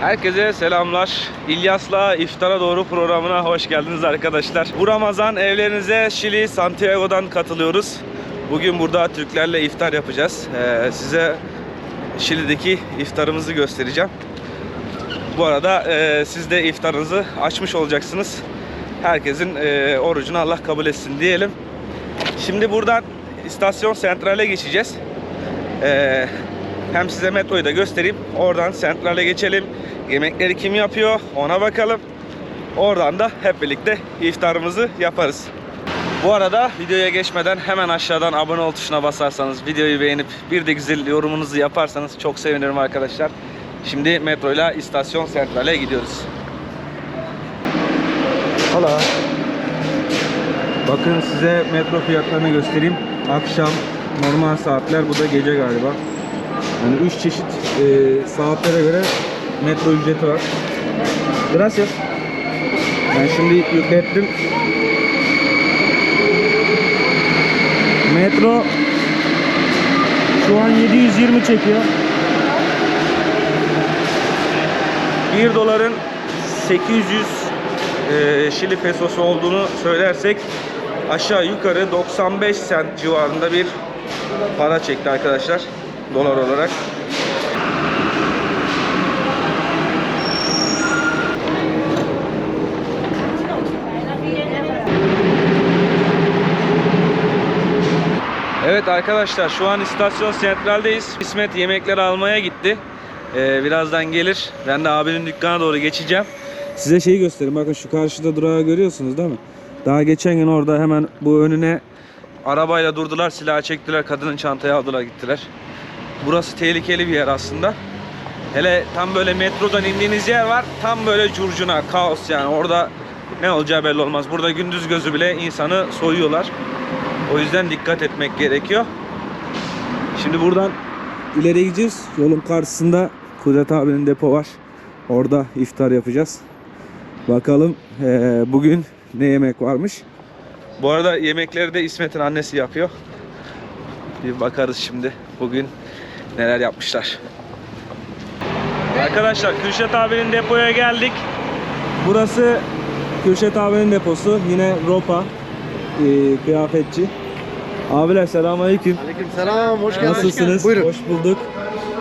Herkese selamlar. İlyas'la İftara Doğru programına hoş geldiniz arkadaşlar. Bu Ramazan evlerinize Şili, Santiago'dan katılıyoruz. Bugün burada Türklerle iftar yapacağız. Ee, size Şili'deki iftarımızı göstereceğim. Bu arada e, siz de iftarınızı açmış olacaksınız. Herkesin e, orucunu Allah kabul etsin diyelim. Şimdi buradan istasyon sentrale geçeceğiz. Ee, hem size metroyu da göstereyim. Oradan sentrale geçelim. Yemekleri kim yapıyor ona bakalım. Oradan da hep birlikte iftarımızı yaparız. Bu arada videoya geçmeden hemen aşağıdan abone ol tuşuna basarsanız, videoyu beğenip bir de güzel yorumunuzu yaparsanız çok sevinirim arkadaşlar. Şimdi metroyla istasyon sentrale gidiyoruz. Hala. Bakın size metro fiyatlarını göstereyim. Akşam normal saatler bu da gece galiba. Yani 3 çeşit e, saatlere göre metro ücreti var. Gracias. Ben şimdi yüklettim. Metro şu an 720 çekiyor. 1 doların 800 e, Şili pesosu olduğunu söylersek aşağı yukarı 95 sent civarında bir para çekti arkadaşlar dolar olarak. Evet arkadaşlar şu an istasyon sentraldeyiz. İsmet yemekleri almaya gitti. Ee, birazdan gelir. Ben de abinin dükkana doğru geçeceğim. Size şeyi göstereyim. Bakın şu karşıda durağı görüyorsunuz değil mi? Daha geçen gün orada hemen bu önüne arabayla durdular, silahı çektiler, kadının çantayı aldılar gittiler. Burası tehlikeli bir yer aslında. Hele tam böyle metrodan indiğiniz yer var. Tam böyle curcuna, kaos yani. Orada ne olacağı belli olmaz. Burada gündüz gözü bile insanı soyuyorlar. O yüzden dikkat etmek gerekiyor. Şimdi buradan ileri gideceğiz. Yolun karşısında Kudret abinin depo var. Orada iftar yapacağız. Bakalım eee, bugün ne yemek varmış. Bu arada yemekleri de İsmet'in annesi yapıyor. Bir bakarız şimdi bugün neler yapmışlar. Arkadaşlar Kürşet abinin depoya geldik. Burası Kürşet abinin deposu. Yine Ropa e, kıyafetçi. Abiler selamünaleyküm. Selam, hoş geldiniz. Nasılsınız? Buyurun. Hoş bulduk.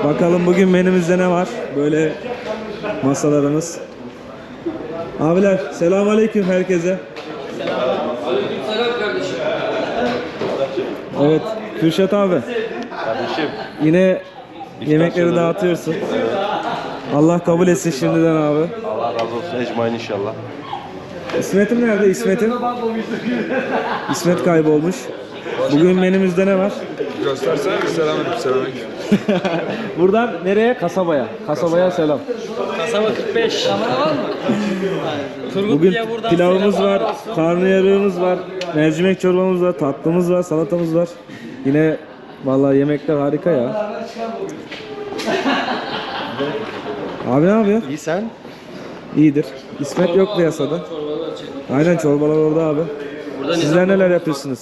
Bakalım bugün menümüzde ne var? Böyle masalarımız. Abiler selamünaleyküm herkese. Evet Kürşat abi Kardeşim. yine yemekleri dağıtıyorsun. Allah kabul etsin şimdiden abi. Allah razı olsun ecmain inşallah. İsmet'im nerede? İsmet'im? İsmet kaybolmuş. Bugün menümüzde ne var? Göstersene selamünaleyküm selamünaleyküm. Buradan nereye? Kasabaya. Kasabaya selam. Kasaba 45. Kamera var mı? Turgut Bugün diye buradan pilavımız selam var, karnıyarığımız var, mercimek çorbamız var, tatlımız var, salatamız var. Yine vallahi yemekler harika ya. Abi ne yapıyor? İyi sen? İyidir. İsmet yok piyasada. Aynen çorbalar orada abi. Burada Sizler neler yapıyorsunuz?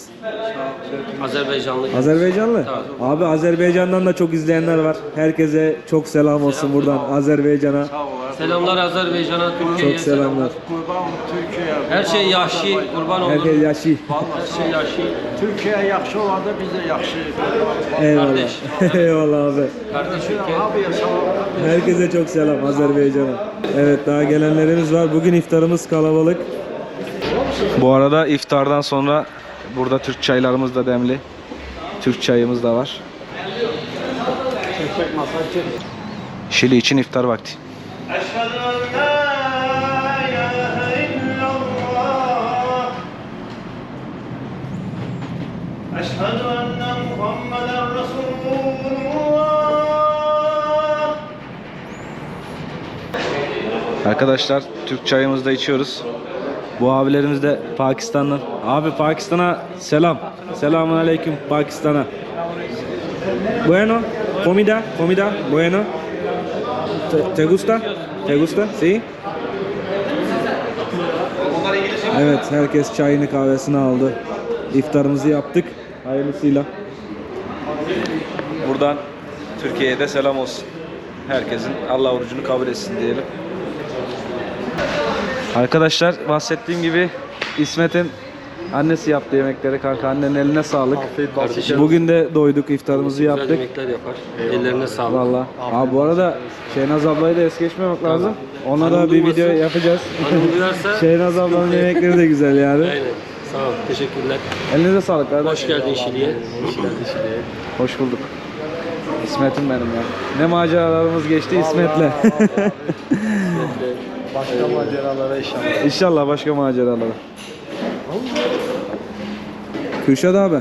Azerbaycanlı. Azerbaycanlı? Abi Azerbaycan'dan da çok izleyenler var. Herkese çok selam olsun buradan Azerbaycan'a. Selamlar Azerbaycan'a, Türkiye'ye. Çok selamlar. Her şey yaşlı, kurban olun. Herkes yaşı. Her şey yaşlı. Türkiye yaxşı olanda biz de yaxşı. Eyvallah. Kardeş. Eyvallah abi. Kardeş ülke. Herkese çok selam Azerbaycan'a. Evet daha gelenlerimiz var. Bugün iftarımız kalabalık. Bu arada iftardan sonra burada Türk çaylarımız da demli. Türk çayımız da var. Şili için iftar vakti. أشهد أن محمدا رسول الله Arkadaşlar Türk çayımızı da içiyoruz. Bu abilerimiz de Pakistan'dan. Abi Pakistan'a selam. Selamun aleyküm Pakistan'a. Bueno, comida, comida, bueno. Te, te gusta? Te gusta? Sí? Evet, herkes çayını kahvesini aldı. İftarımızı yaptık. Hayırlısıyla. Buradan Türkiye'ye de selam olsun. herkesin Allah orucunu kabul etsin diyelim. Arkadaşlar bahsettiğim gibi İsmet'in annesi yaptı yemekleri kanka annenin eline sağlık. Kardeşim. Bugün de doyduk iftarımızı Güzel yaptık. yemekler yapar. Ellerine sağlık. Valla. Abi bu arada Şehnaz ablayı da es geçmemek lazım. Ona da Hanım bir duymasın. video yapacağız. Hanım duyarsa Şehnaz ablanın yemekleri de güzel yani. Aynen. Sağ ol. Teşekkürler. Elinize sağlık kardeş. Hoş geldin Şili'ye. Hoş bulduk. İsmet'im benim ya. Ne maceralarımız geçti İsmet'le. Başka maceralara inşallah. İnşallah başka maceralara. Kürşat abi.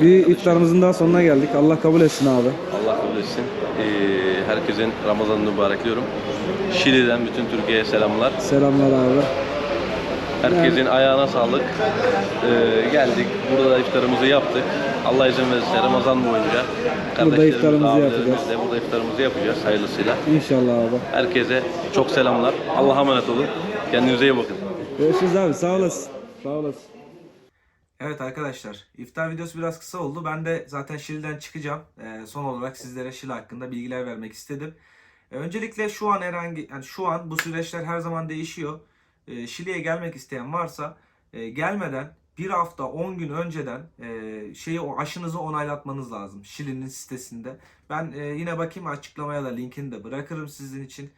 Bir iftarımızın daha sonuna geldik. Allah kabul etsin abi. Allah kabul etsin. Ee, herkesin Ramazan'ını mübarekliyorum. Şili'den bütün Türkiye'ye selamlar. Selamlar abi. Herkesin ayağına sağlık. Ee, geldik. Burada da iftarımızı yaptık. Allah izin verirse Ramazan boyunca kardeşlerimiz, iftarımızı yapacağız. burada iftarımızı yapacağız hayırlısıyla. İnşallah abi. Herkese çok selamlar. Allah'a emanet olun. Kendinize iyi bakın. Görüşürüz abi. Sağ olasın. Sağ olasın. Evet arkadaşlar, iftar videosu biraz kısa oldu. Ben de zaten Şili'den çıkacağım. Ee, son olarak sizlere Şili hakkında bilgiler vermek istedim. Ee, öncelikle şu an herhangi, yani şu an bu süreçler her zaman değişiyor. Ee, Şili'ye gelmek isteyen varsa e, gelmeden bir hafta 10 gün önceden e, şeyi o aşınızı onaylatmanız lazım Şili'nin sitesinde. Ben e, yine bakayım açıklamaya da linkini de bırakırım sizin için.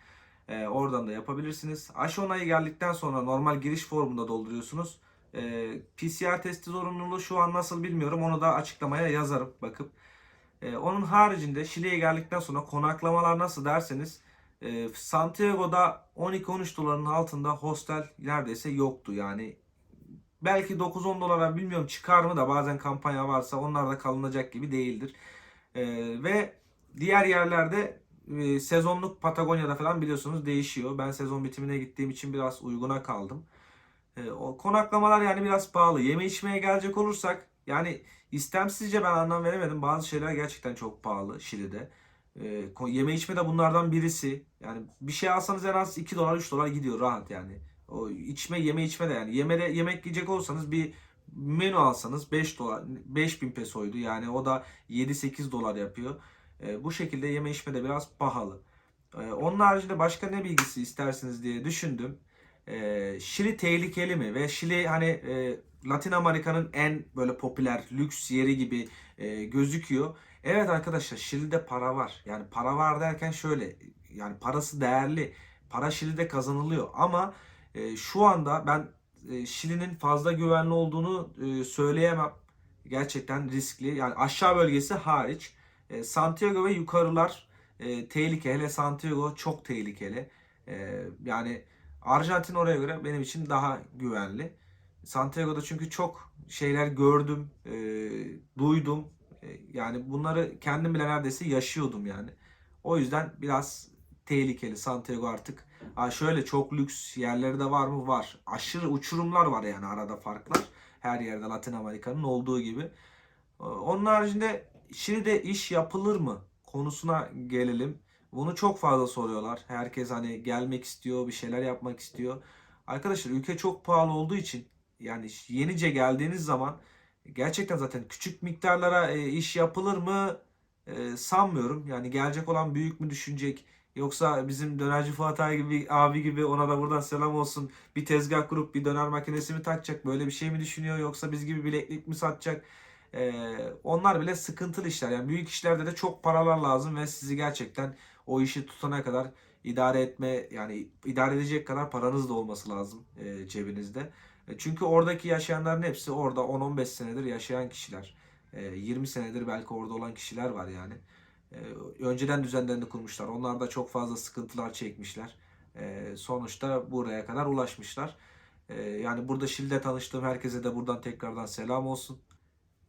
E, oradan da yapabilirsiniz. Aşı onayı geldikten sonra normal giriş formunda dolduruyorsunuz. E, PCR testi zorunluluğu şu an nasıl bilmiyorum. Onu da açıklamaya yazarım bakıp. E, onun haricinde Şili'ye geldikten sonra konaklamalar nasıl derseniz e, Santiago'da 12-13 doların altında hostel neredeyse yoktu. Yani belki 9-10 dolara bilmiyorum çıkar mı da bazen kampanya varsa onlar da kalınacak gibi değildir. E, ve diğer yerlerde e, sezonluk Patagonya'da falan biliyorsunuz değişiyor. Ben sezon bitimine gittiğim için biraz uyguna kaldım. E, o konaklamalar yani biraz pahalı. Yeme içmeye gelecek olursak yani istemsizce ben anlam veremedim. Bazı şeyler gerçekten çok pahalı Şili'de. E, ko- yeme içme de bunlardan birisi. Yani bir şey alsanız en az 2 dolar 3 dolar gidiyor rahat yani. O içme yeme içme de yani. Yemede, yemek yiyecek olsanız bir menü alsanız 5 dolar 5000 pesoydu. Yani o da 7-8 dolar yapıyor. E, bu şekilde yeme içme de biraz pahalı. E, onun haricinde başka ne bilgisi istersiniz diye düşündüm. E, Şili tehlikeli mi? Ve Şili hani e, Latin Amerika'nın en böyle popüler lüks yeri gibi e, gözüküyor. Evet arkadaşlar Şili'de para var. Yani para var derken şöyle yani parası değerli. Para Şili'de kazanılıyor ama e, şu anda ben e, Şili'nin fazla güvenli olduğunu e, söyleyemem. Gerçekten riskli. Yani aşağı bölgesi hariç. E, Santiago ve yukarılar e, tehlikeli. Hele Santiago çok tehlikeli. E, yani Arjantin oraya göre benim için daha güvenli. Santiago'da çünkü çok şeyler gördüm, e, duydum. E, yani bunları kendim bile neredeyse yaşıyordum yani. O yüzden biraz tehlikeli Santiago artık. Ha şöyle çok lüks yerleri de var mı? Var. Aşırı uçurumlar var yani arada farklar. Her yerde Latin Amerika'nın olduğu gibi. Ee, Onun haricinde Şili'de iş yapılır mı konusuna gelelim. Bunu çok fazla soruyorlar. Herkes hani gelmek istiyor, bir şeyler yapmak istiyor. Arkadaşlar ülke çok pahalı olduğu için yani yenice geldiğiniz zaman gerçekten zaten küçük miktarlara e, iş yapılır mı e, sanmıyorum. Yani gelecek olan büyük mü düşünecek yoksa bizim dönerci Fuat abi gibi, abi gibi ona da buradan selam olsun. Bir tezgah kurup bir döner makinesi mi takacak böyle bir şey mi düşünüyor yoksa biz gibi bileklik mi satacak? E, onlar bile sıkıntılı işler. Yani büyük işlerde de çok paralar lazım ve sizi gerçekten o işi tutana kadar idare etme yani idare edecek kadar paranız da olması lazım e, cebinizde. E, Çünkü oradaki yaşayanların hepsi orada 10-15 senedir yaşayan kişiler. E, 20 senedir belki orada olan kişiler var yani. E, önceden düzenlerini kurmuşlar. Onlar da çok fazla sıkıntılar çekmişler. E, sonuçta buraya kadar ulaşmışlar. E, yani burada Şili'de tanıştığım herkese de buradan tekrardan selam olsun.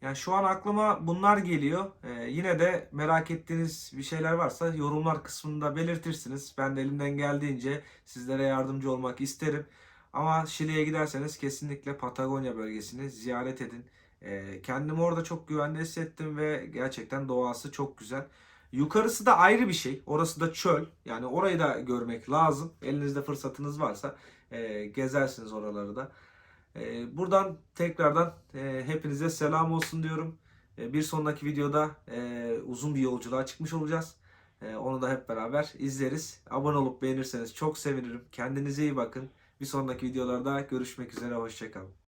Yani şu an aklıma bunlar geliyor. Ee, yine de merak ettiğiniz bir şeyler varsa yorumlar kısmında belirtirsiniz. Ben de elimden geldiğince sizlere yardımcı olmak isterim. Ama Şili'ye giderseniz kesinlikle Patagonya bölgesini ziyaret edin. Ee, kendimi orada çok güvende hissettim ve gerçekten doğası çok güzel. Yukarısı da ayrı bir şey. Orası da çöl. Yani orayı da görmek lazım. Elinizde fırsatınız varsa e, gezersiniz oraları da. Ee, Buradan tekrardan e, hepinize selam olsun diyorum. E, Bir sonraki videoda e, uzun bir yolculuğa çıkmış olacağız. Ee, onu da hep beraber izleriz. Abone olup beğenirseniz çok sevinirim. Kendinize iyi bakın. Bir sonraki videolarda görüşmek üzere. Hoşçakalın.